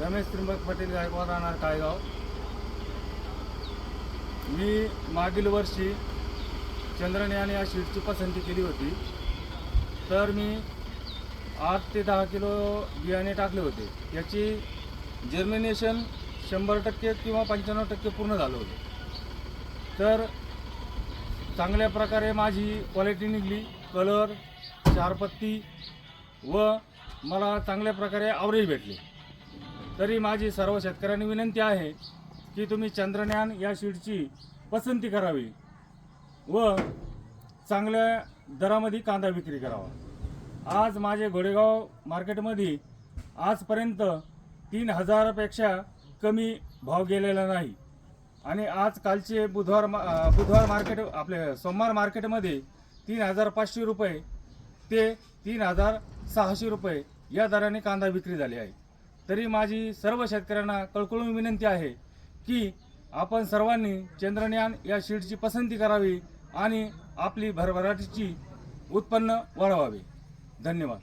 रमेश त्रिंबक पटेल गायकवाड राहणार काळेगाव. मी मागील वर्षी चंद्रयान या शीटची पसंती केली होती. तर मी आठ ते दहा किलो बियाणे टाकले होते. याची जर्मिनेशन शंभर टक्के किंवा पंच्याण्णव टक्के पूर्ण झालं होतं. तर चांगल्या प्रकारे माझी क्वालिटी निघली. कलर चारपत्ती व मला चांगल्या प्रकारे आवरेज भेटली. तरी माझी सर्व शेतकऱ्यांनी विनंती आहे की तुम्ही चंद्रज्ञान या शीटची पसंती करावी व चांगल्या दरामध्ये कांदा विक्री करावा. आज माझे घोडेगाव मार्केटमध्ये आजपर्यंत तीन हजारापेक्षा कमी भाव गेलेला नाही. आणि आज कालचे बुधवार मा- बुधवार मार्केट आपले सोमवार मार्केटमध्ये तीन हजार पाचशे रुपये ते तीन हजार सहाशे रुपये या दराने कांदा विक्री झाली आहे. तरी माझी सर्व शेतकऱ्यांना कळकळून विनंती आहे की आपण सर्वांनी चंद्रयान या शीटची पसंती करावी आणि आपली भरभराटीची उत्पन्न वाढवावे. धन्यवाद.